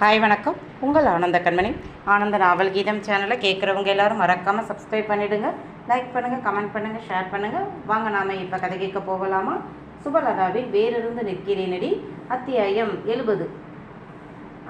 Hi வணக்கம். உங்கள் ஆனந்த கண்மணி. ஆனந்த நாவல் கீதம் சேனலை கேட்குறவங்க எல்லாரும் மறக்காமல் சப்ஸ்கிரைப் பண்ணிவிடுங்க லைக் பண்ணுங்கள் கமெண்ட் பண்ணுங்கள் ஷேர் பண்ணுங்கள் வாங்க நாம் இப்போ கதை கேட்க போகலாமா? சுபலதாவில் வேறிருந்து நிற்கிறேனடி. அத்தியாயம் எழுபது.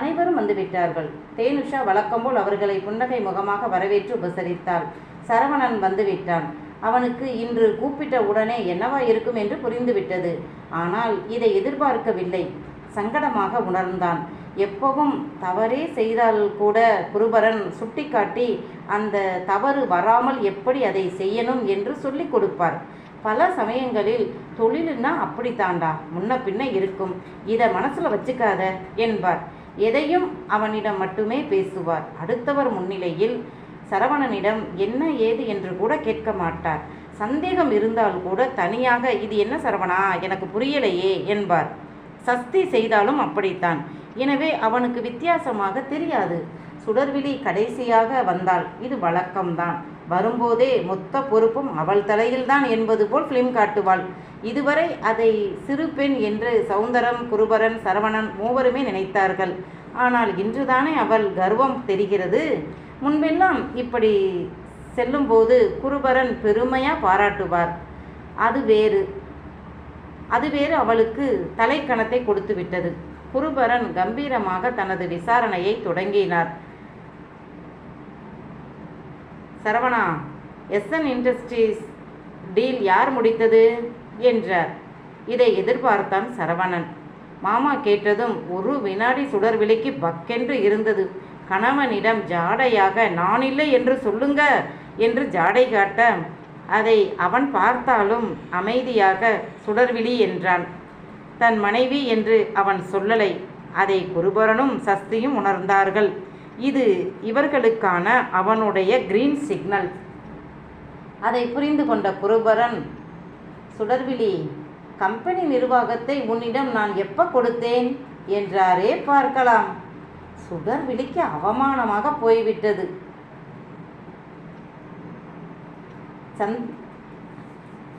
அனைவரும் வந்து விட்டார்கள். தேனுஷா வழக்கம்போல் அவர்களை புன்னகை முகமாக வரவேற்று உபசரித்தாள். சரவணன் வந்து விட்டான். அவனுக்கு இன்று கூப்பிட்ட உடனே என்னவா இருக்கும் என்று புரிந்துவிட்டது. ஆனால் இதை எதிர்பார்க்கவில்லை. சங்கடமாக உணர்ந்தான். எப்பவும் தவறே செய்தால் கூட குருபரன் சுட்டிக்காட்டி அந்த தவறு வராமல் எப்படி அதை செய்யணும் என்று சொல்லிக் கொடுப்பார். பல சமயங்களில் தொழிலுன்னா அப்படித்தாண்டா முன்ன பின்ன இருக்கும். இதை மனசில் வச்சுக்காத என்பார். எதையும் அவனிடம் மட்டுமே பேசுவார். அடுத்தவர் முன்னிலையில் சரவணனிடம் என்ன ஏது என்று கூட கேட்க மாட்டார். சந்தேகம் இருந்தால் கூட தனியாக இது என்ன சரவணா? எனக்கு புரியலையே என்பார். சஸ்தி செய்தாலும் அப்படித்தான். எனவே அவனுக்கு வித்தியாசமாக தெரியாது. சுடர்விழி கடைசியாக வந்தாள். இது வழக்கம்தான். வரும்போதே மொத்த பொறுப்பும் அவள் தலையில்தான் என்பது போல் ஃபிலிம் காட்டுவாள். இதுவரை அதை சிறு பெண் என்று சௌந்தரம் குருபரன் சரவணன் மூவருமே நினைத்தார்கள். ஆனால் இன்றுதானே அவள் கர்வம் தெரிகிறது. முன்பெல்லாம் இப்படி செல்லும்போது குருபரன் பெருமையாக பாராட்டுவார். அது வேறு. அது வேறு அவளுக்கு தலைக்கணத்தை கொடுத்து விட்டது குருபரன் கம்பீரமாக தனது விசாரணையை தொடங்கினார். சரவணா எஸ்என் இண்டஸ்ட்ரீஸ் டீல் யார் முடித்தது? என்றார். இதை எதிர்பார்த்தான் சரவணன். மாமா கேட்டதும் ஒரு வினாடி சுடர் விலைக்கு பக்கென்று இருந்தது. கணவனிடம் ஜாடையாக நான் இல்லை என்று சொல்லுங்க என்று ஜாடை காட்ட அதை அவன் பார்த்தாலும் அமைதியாக சுடர்விழி என்றான். தன் மனைவி என்று அவன் சொல்லலை. அதை குருபரனும் சஸ்தியும் உணர்ந்தார்கள். இது இவர்களுக்கான அவனுடைய கிரீன் சிக்னல் அதை புரிந்து கொண்ட குருபரன் சுடர்விழி கம்பெனி நிர்வாகத்தை உன்னிடம் நான் எப்போ கொடுத்தேன்? என்றாரே பார்க்கலாம். சுடர்விழிக்கு அவமானமாக போய்விட்டது. சந்த்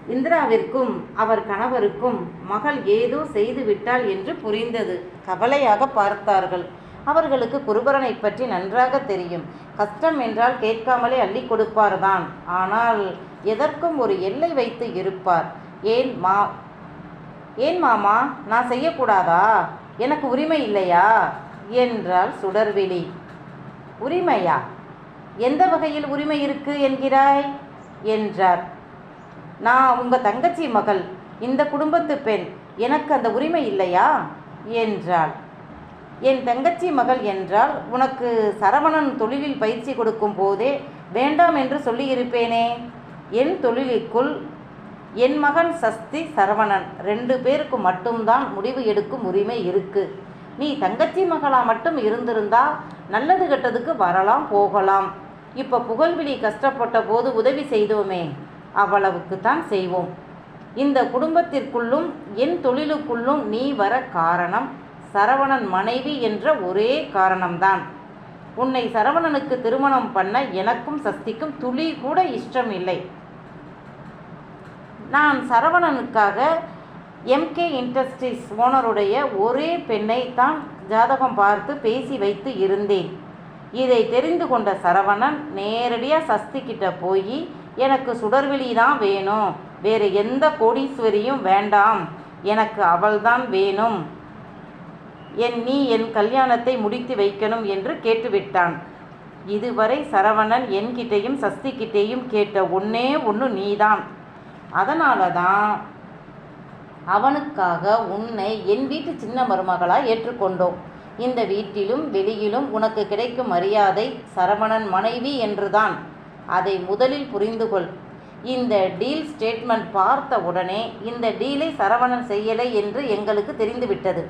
இந்திராவிற்கும் அவர் கணவருக்கும் மகள் ஏதோ செய்து விட்டாள் என்று புரிந்தது. கவலையாக பார்த்தார்கள். அவர்களுக்கு குருபரனை பற்றி நன்றாக தெரியும். கஷ்டம் என்றால் கேட்காமலே அள்ளி கொடுப்பார்தான். ஆனால் எதற்கும் ஒரு எல்லை வைத்து இருப்பார். ஏன் மா ஏன் மாமா நான் செய்யக்கூடாதா? எனக்கு உரிமை இல்லையா? என்றாள் சுடர்விழி. உரிமையா? எந்த வகையில் உரிமை இருக்கு என்கிறாய்? என்றார். நான் உங்கள் தங்கச்சி மகள் இந்த குடும்பத்து பெண் எனக்கு அந்த உரிமை இல்லையா? என்றாள். என் தங்கச்சி மகள் என்றால் உனக்கு சரவணன் தொழிலில் பயிற்சி கொடுக்கும் போதே வேண்டாம் என்று சொல்லியிருப்பேனே. என் தொழிலுக்குள் என் மகன் சஸ்தி சரவணன் ரெண்டு பேருக்கு மட்டும்தான் முடிவு எடுக்கும் உரிமை இருக்கு. நீ தங்கச்சி மகளா மட்டும் இருந்திருந்தா நல்லது கெட்டதுக்கு வரலாம் போகலாம். இப்போ புகழ்விழி கஷ்டப்பட்ட போது உதவி செய்தோமே அவ்வளவுக்கு தான் செய்வோம். இந்த குடும்பத்திற்குள்ளும் என் தொழிலுக்குள்ளும் நீ வர காரணம் சரவணன் மனைவி என்ற ஒரே காரணம்தான். உன்னை சரவணனுக்கு திருமணம் பண்ண எனக்கும் சஸ்திக்கும் துளி கூட இஷ்டம் இல்லை நான் சரவணனுக்காக எம்கே இண்டஸ்ட்ரீஸ் ஓனருடைய ஒரே பெண்ணை தான் ஜாதகம் பார்த்து பேசி வைத்து இருந்தேன். இதை தெரிந்து கொண்ட சரவணன் நேரடியாக சஸ்தி கிட்ட போய் எனக்கு சுடர்வெளி தான் வேணும். வேறு எந்த கோடீஸ்வரியும் வேண்டாம். எனக்கு அவள்தான் வேணும். என் நீ என் கல்யாணத்தை முடித்து வைக்கணும் என்று கேட்டுவிட்டான். இதுவரை சரவணன் என்கிட்டையும் சஸ்தி கிட்டேயும் கேட்ட ஒன்னே ஒன்று நீதான். அதனால தான் அவனுக்காக உன்னை என் வீட்டு சின்ன மருமகளாக ஏற்றுக்கொண்டோம். இந்த வீட்டிலும் வெளியிலும் உனக்கு கிடைக்கும் மரியாதை சரவணன் மனைவி என்றுதான். அதை முதலில் புரிந்து கொள் இந்த டீல் ஸ்டேட்மெண்ட் பார்த்த உடனே இந்த டீலை சரவணன் செய்யலை என்று எங்களுக்கு தெரிந்துவிட்டது.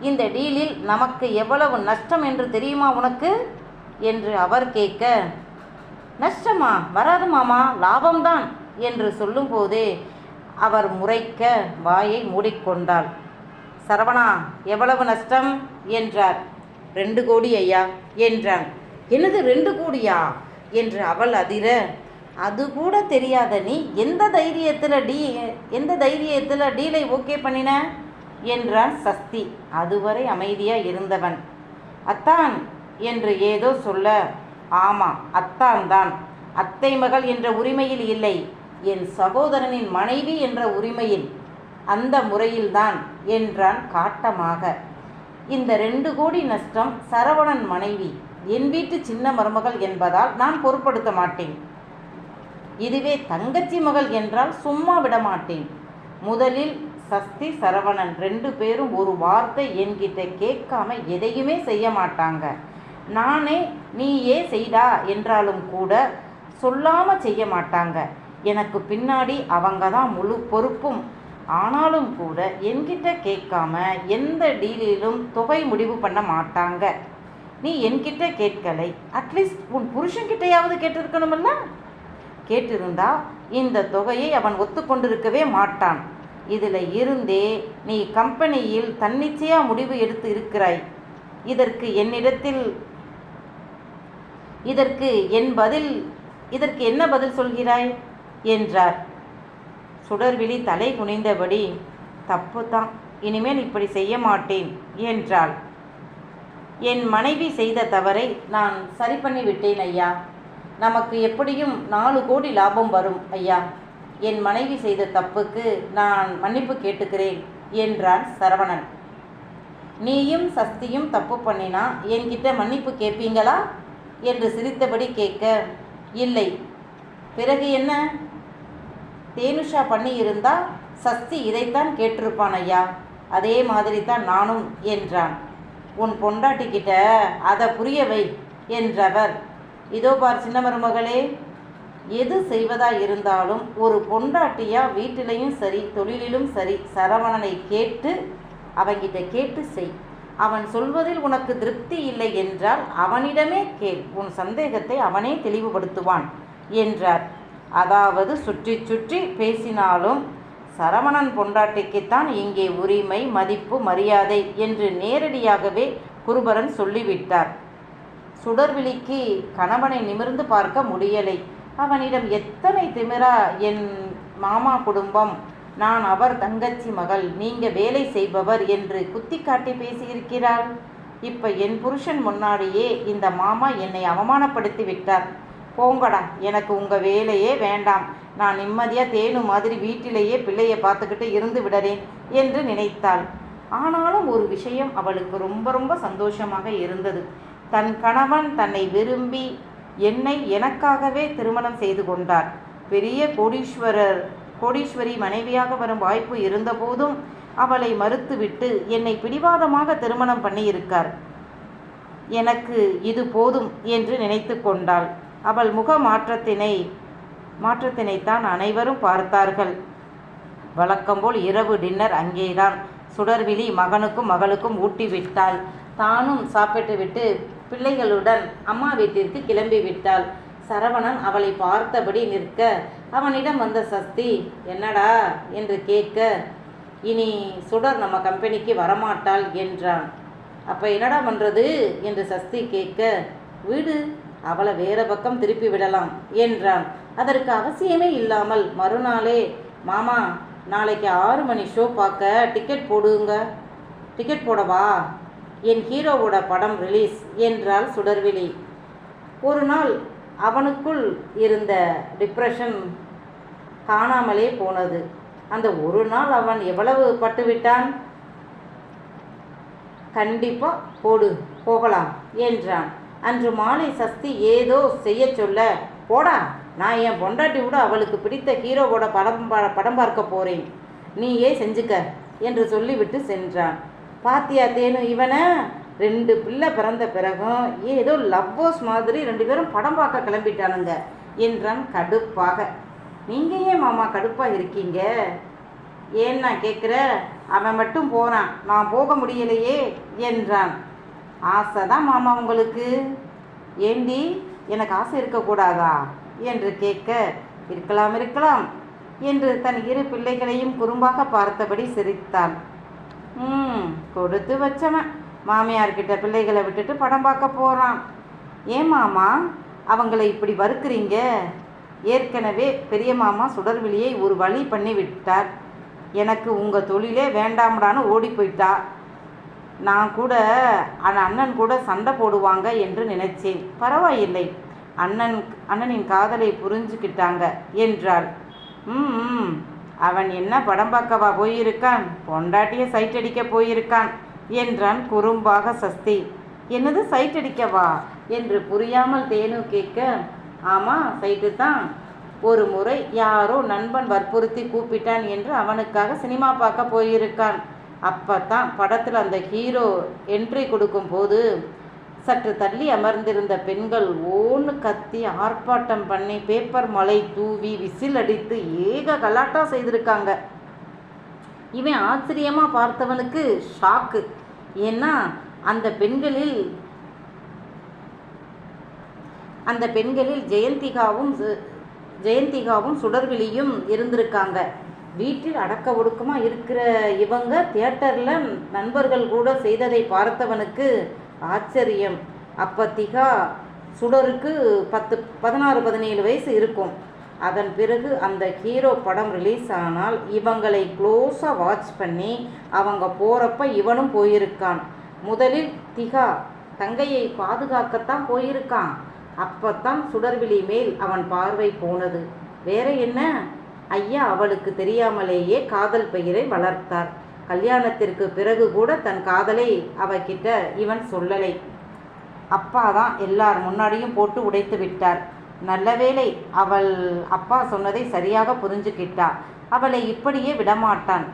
இந்த டீலில் நமக்கு எவ்வளவு நஷ்டம் என்று தெரியுமா உனக்கு? என்று அவர் கேட்க நஷ்டமா? வராது மாமா லாபம்தான் என்று சொல்லும்போதே அவர் முறைக்க வாயை மூடிக்கொண்டாள். சரவணா எவ்வளவு நஷ்டம்? என்றார். ரெண்டு கோடி ஐயா என்றான். என்னது ரெண்டு கோடியா? என்று அவள் அதிர. அது கூட தெரியாத நீ எந்த தைரியத்தில் டீ எந்த தைரியத்தில் டீலை ஓகே பண்ணின? என்றான் சஸ்தி. அதுவரை அமைதியாக இருந்தவன். அத்தான் என்று ஏதோ சொல்ல. ஆமாம் அத்தான் தான். அத்தை மகள் என்ற உரிமையில் இல்லை. என் சகோதரனின் மனைவி என்ற உரிமையில். அந்த முறையில்தான் என்றான் காட்டமாக. இந்த ரெண்டு கோடி நஷ்டம் சரவணன் மனைவி என் வீட்டு சின்ன மருமகள் என்பதால் நான் பொருட்படுத்த மாட்டேன். இதுவே தங்கச்சி மகள் என்றால் சும்மா விட மாட்டேன். முதலில் சஸ்தி சரவணன் ரெண்டு பேரும் ஒரு வார்த்தை என்கிட்ட கேட்காம எதையுமே செய்ய மாட்டாங்க. நானே நீயே செய்டா என்றாலும் கூட சொல்லாம செய்ய மாட்டாங்க. எனக்கு பின்னாடி அவங்க தான் முழு பொறுப்பும். ஆனாலும் கூட என்கிட்ட கேட்காம எந்த டீலிலும் தொகை முடிவு பண்ண மாட்டாங்க. நீ என்கிட்ட கேட்கலை. அட்லீஸ்ட் உன் புருஷன்கிட்டையாவது கேட்டிருக்கணுமில்ல? கேட்டிருந்தா இந்த தொகையை அவன் ஒத்துக்கொண்டிருக்கவே மாட்டான். இதில் இருந்தே நீ கம்பெனியில் தன்னிச்சையாக முடிவு எடுத்து இருக்கிறாய். இதற்கு என்னிடத்தில் இதற்கு என் பதில் இதற்கு என்ன பதில் சொல்கிறாய்? என்றார். சுடர்விழி தலை குனிந்தபடி தப்பு தான் இனிமேல் இப்படி செய்ய மாட்டேன் என்றாள். என் மனைவி செய்த தவறை நான் சரி பண்ணி விட்டேன் ஐயா. நமக்கு எப்படியும் நாலு கோடி லாபம் வரும் ஐயா. என் மனைவி செய்த தப்புக்கு நான் மன்னிப்பு கேட்டுக்கிறேன் என்றான் சரவணன். நீயும் சஸ்தியும் தப்பு பண்ணினா என்கிட்ட மன்னிப்பு கேட்பீங்களா? என்று சிரித்தபடி கேட்க இல்லை. பிறகு என்ன? தேனுஷா பண்ணி இருந்தால் சஸ்தி இதைத்தான் கேட்டிருப்பான் ஐயா. அதே மாதிரி தான் நானும் என்றான். உன் பொண்டாட்டிக்கிட்ட அதை புரிய வை என்றவர். இதோ பார் சின்ன மருமகளே எது செய்வதா இருந்தாலும் ஒரு பொண்டாட்டியா வீட்டிலையும் சரி தொழிலிலும் சரி சரவணனை கேட்டு அவங்கிட்ட கேட்டு செய். அவன் சொல்வதில் உனக்கு திருப்தி இல்லை என்றால் அவனிடமே கேள். உன் சந்தேகத்தை அவனே தெளிவுபடுத்துவான் என்றார். அதாவது சுற்றி சுற்றி பேசினாலும் சரவணன் பொண்டாட்டிக்குத்தான் இங்கே உரிமை மதிப்பு மரியாதை என்று நேரடியாகவே குருபரன் சொல்லிவிட்டார். சுடர்விழிக்கு கணவனை நிமிர்ந்து பார்க்க முடியலை. அவனிடம் எத்தனை திமிரா என் மாமா குடும்பம்? நான் அவர் தங்கச்சி மகள். நீங்க வேலை செய்பவர் என்று குத்தி காட்டி பேசியிருக்கிறார் இப்ப என் புருஷன் முன்னாடியே இந்த மாமா என்னை அவமானப்படுத்தி விட்டார். போங்கடா எனக்கு உங்கள் வேலையே வேண்டாம். நான் நிம்மதியாக தேனு மாதிரி வீட்டிலேயே பிள்ளையை பார்த்துக்கிட்டு இருந்து விடறேன் என்று நினைத்தாள். ஆனாலும் ஒரு விஷயம் அவளுக்கு ரொம்ப ரொம்ப சந்தோஷமாக இருந்தது. தன் கணவன் தன்னை விரும்பி என்னை எனக்காகவே திருமணம் செய்து கொண்டார். பெரிய கோடீஸ்வரர் கோடீஸ்வரி மனைவியாக வரும் வாய்ப்பு இருந்தபோதும் அவளை மறுத்துவிட்டு என்னை பிடிவாதமாக திருமணம் பண்ணியிருக்கார். எனக்கு இது போதும் என்று நினைத்து கொண்டாள். அவள் முக மாற்றத்தினை மாற்றத்தினைத்தான் அனைவரும் பார்த்தார்கள். வழக்கம்போல் இரவு டின்னர் அங்கேதான். சுடர்விழி மகனுக்கும் மகளுக்கும் ஊட்டி விட்டாள். தானும் சாப்பிட்டுவிட்டு பிள்ளைகளுடன் அம்மா வீட்டிற்கு கிளம்பி விட்டாள். சரவணன் அவளை பார்த்தபடி நிற்க அவனிடம் வந்த சஸ்தி என்னடா? என்று கேட்க இனி சுடர் நம்ம கம்பெனிக்கு வரமாட்டாள் என்றான். அப்போ என்னடா பண்ணுறது என்று சஸ்தி கேட்க வீடு அவளை வேற பக்கம் திருப்பி விடலாம் என்றான். அதற்கு அவசியமே இல்லாமல் மறுநாளே மாமா நாளைக்கு ஆறு மணி ஷோ பார்க்க டிக்கெட் போடுங்க டிக்கெட் போடவா? என் ஹீரோவோட படம் ரிலீஸ் என்றாள் சுடர்விழி. ஒரு நாள் அவனுக்குள் இருந்த டிப்ரெஷன் காணாமலே போனது. அந்த ஒரு நாள் அவன் எவ்வளவு பட்டுவிட்டான் கண்டிப்பாக போடு போகலாம் என்றான். அன்று மாலை சஸ்தி ஏதோ செய்ய சொல்ல. போடா நான் என் பொண்டாட்டி கூட அவளுக்கு பிடித்த ஹீரோவோட படம் பா- படம் பார்க்க போறேன். நீயே செஞ்சுக்க என்று சொல்லிவிட்டு சென்றான். பாத்தியா தேனு இவனை? ரெண்டு பிள்ளை பிறந்த பிறகும் ஏதோ லவ்வோஸ் மாதிரி ரெண்டு பேரும் படம் பார்க்க கிளம்பிட்டானுங்க என்றான் கடுப்பாக. நீங்கள் ஏன் மாமா கடுப்பாக இருக்கீங்க? ஏன் நான் கேட்குற அவன் மட்டும் போகிறான் நான் போக முடியலையே என்றான். ஆசை தான் மாமா உங்களுக்கு. ஏண்டி எனக்கு ஆசை இருக்கக்கூடாதா? என்று கேட்க இருக்கலாம் இருக்கலாம் என்று தன் இரு பிள்ளைகளையும் குறும்பாக பார்த்தபடி சிரித்தாள். ம் கொடுத்து வச்சவன். மாமியார்கிட்ட பிள்ளைகளை விட்டுட்டு படம் பார்க்க போகிறான் ஏன் மாமா அவங்கள இப்படி வறுக்குறீங்க? ஏற்கனவே பெரிய மாமா சுடர்விழியை ஒரு வழி பண்ணி விட்டார் எனக்கு உங்கள் தொழிலே வேண்டாம்டான்னு ஓடி போயிட்டா நான் கூட அந்த அண்ணன் கூட சண்டை போடுவாங்க என்று நினைச்சேன். பரவாயில்லை. அண்ணன் அண்ணனின் காதலை புரிஞ்சுக்கிட்டாங்க என்றாள். ம் ம், அவன் என்ன படம் பார்க்கவா போயிருக்கான்? பொண்டாட்டிய சைட் அடிக்க போயிருக்கான் என்றான் குறும்பாக சஸ்தி. என்னது சைட் அடிக்கவா? என்று புரியாமல் தேனு கேட்க ஆமாம் சைட்டு தான். ஒரு முறை யாரோ நண்பன் வற்புறுத்தி கூப்பிட்டான் என்று அவனுக்காக சினிமா பார்க்க போயிருக்கான். அப்போ தான் படத்தில் அந்த ஹீரோ என்ட்ரி கொடுக்கும்போது சற்று தள்ளி அமர்ந்திருந்த பெண்கள் ஓன்னு கத்தி ஆர்ப்பாட்டம் பண்ணி பேப்பர் மலை தூவி விசில் அடித்து ஏக கலாட்டா செய்திருக்காங்க. இவன் ஆச்சரியமாக பார்த்தவனுக்கு ஷாக்கு ஏன்னா அந்த பெண்களில் அந்த பெண்களில் ஜெயந்திகாவும் சு- ஜெயந்திகாவும் சுடர்விழியும் இருந்திருக்காங்க. வீட்டில் அடக்க ஒடுக்கமாக இருக்கிற இவங்க தியேட்டரில் நண்பர்கள் கூட செய்ததை பார்த்தவனுக்கு ஆச்சரியம். அப்போ திகா சுடருக்கு பத்து பதினாறு பதினேழு வயசு இருக்கும். அதன் பிறகு அந்த ஹீரோ படம் ரிலீஸ் ஆனால் இவங்களை க்ளோஸாக வாட்ச் பண்ணி அவங்க போகிறப்ப இவனும் போயிருக்கான். முதலில் திகா தங்கையை பாதுகாக்கத்தான் போயிருக்கான். அப்பத்தான் சுடர்விழி மேல் அவன் பார்வை போனது. வேற என்ன? ஐயா அவளுக்கு தெரியாமலேயே காதல் பெயரை வளர்த்தார். கல்யாணத்திற்கு பிறகு கூட தன் காதலை அவகிட்ட இவன் சொல்லலை. அப்பா தான் எல்லார் முன்னாடியும் போட்டு உடைத்து விட்டார். நல்ல வேளை அவள் அப்பா சொன்னதை சரியாக புரிஞ்சுக்கிட்டா. அவளை இப்படியே விடமாட்டான்.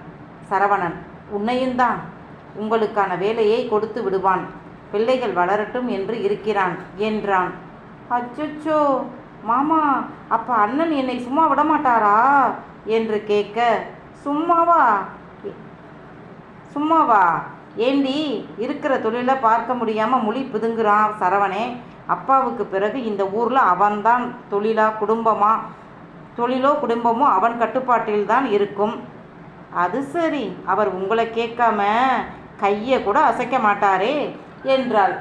சரவணன் உன்னையும் தான். உங்களுக்கான வேலையை கொடுத்து விடுவான். பிள்ளைகள் வளரட்டும் என்று இருக்கிறான் என்றான். அச்சோ மாமா அப்ப அண்ணன் என்னை சும்மா விடமாட்டாரா? என்று கேட்க சும்மாவா? சும்மாவா? ஏண்டி இருக்கிற தொழிலை பார்க்க முடியாமல் மொழி பிதுங்குறான் சரவணே. அப்பாவுக்கு பிறகு இந்த ஊரில் அவன்தான் தொழிலா குடும்பமா? தொழிலோ குடும்பமோ அவன் கட்டுப்பாட்டில் தான் இருக்கும். அது சரி அவர் உங்களை கேட்காம கையை கூட அசைக்க மாட்டாரே என்றாள்.